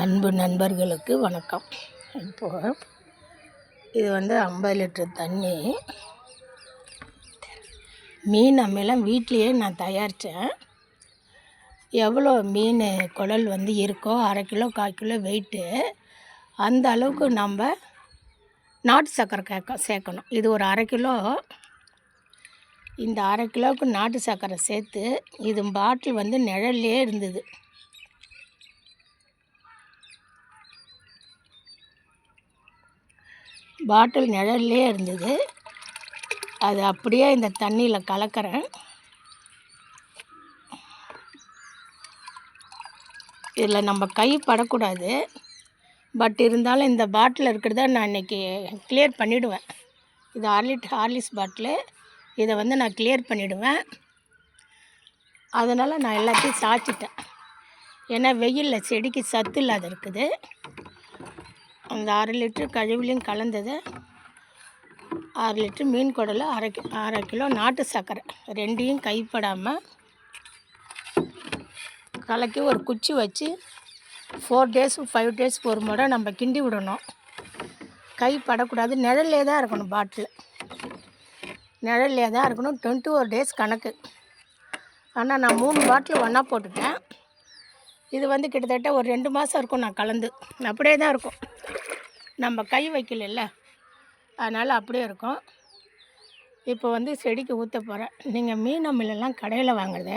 அன்பு நண்பர்களுக்கு வணக்கம். இப்போது இது வந்து ஐம்பது லிட்டர் தண்ணி. மீன் அம்மையெல்லாம் வீட்லேயே நான் தயாரித்தேன் எவ்வளோ மீன் குழல் வந்து இருக்கோ அரை கிலோ கால் கிலோ வெயிட்டு அந்த அளவுக்கு நம்ம நாட்டு சர்க்கரை கேட்க சேர்க்கணும். இது ஒரு அரை கிலோ. இந்த அரை கிலோவுக்கு நாட்டு சர்க்கரை சேர்த்து இது பாட்டில் வந்து நிழல்லே இருந்தது. பாட்டில் நிழல்லே இருந்தது. அது அப்படியே இந்த தண்ணியில் கலக்கிறேன். இதில் நம்ம கை படக்கூடாது. பட் இருந்தாலும் இந்த பாட்டில் இருக்கிறத நான் இன்றைக்கி கிளியர் பண்ணிவிடுவேன் இது ஹார்லிட் ஹார்லிஸ் ஹார்லிக்ஸ் பாட்டிலு. இதை வந்து நான் கிளியர் பண்ணிவிடுவேன் அதனால் நான் எல்லாத்தையும் சாய்ச்சிட்டேன் ஏன்னா வெயிலில் செடிக்கு சத்து இல்லாத இருக்குது. அந்த அரை லிட்ரு கழிவுலையும் கலந்தது. அரை லிட்ரு மீன் குடல் அரை அரை கிலோ நாட்டு சர்க்கரை. ரெண்டையும் கைப்படாமல் கலக்கி ஒரு குச்சி வச்சு ஃபோர் டேஸ் ஃபைவ் டேஸ் ஒரு முறை நம்ம கிண்டி விடணும். கை படக்கூடாது. நிழல்லே தான் இருக்கணும் பாட்டில். நிழல்லே தான் இருக்கணும். டுவெண்ட்டி ஒரு டேஸ் கணக்கு. ஆனால் நான் மூணு பாட்டில் ஒன்றா போட்டுட்டேன். இது வந்து கிட்டத்தட்ட ஒரு ரெண்டு மாதம் இருக்கும் நான் கலந்து. அப்படியே தான் இருக்கும். நம்ம கை வைக்கல அதனால் அப்படியே இருக்கும். இப்போ வந்து செடிக்கு ஊற்ற போகிறேன் நீங்கள் மீன் அமிலெல்லாம் கடையில் வாங்குறத.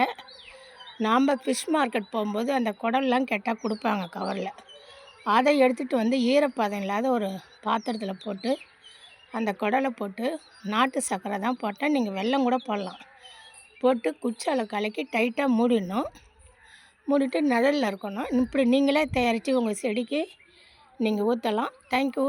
நாம் ஃபிஷ் மார்க்கெட் போகும்போது அந்த குடல்லாம் கேட்டால் கொடுப்பாங்க கவரில். அதை எடுத்துகிட்டு வந்து ஈரப்பதம் இல்லாத ஒரு பாத்திரத்தில் போட்டு அந்த குடலை போட்டு நாட்டு சர்க்கரை தான் போட்டால் நீங்கள் வெல்லம் கூட போடலாம். போட்டு குச்சால் கலக்கி டைட்டாக மூடிடணும். மூடிட்டு நிழலில் இருக்கணும். இப்படி நீங்களே தயாரித்து உங்கள் செடிக்கு நீங்கள் ஊற்றலாம் தேங்க்யூ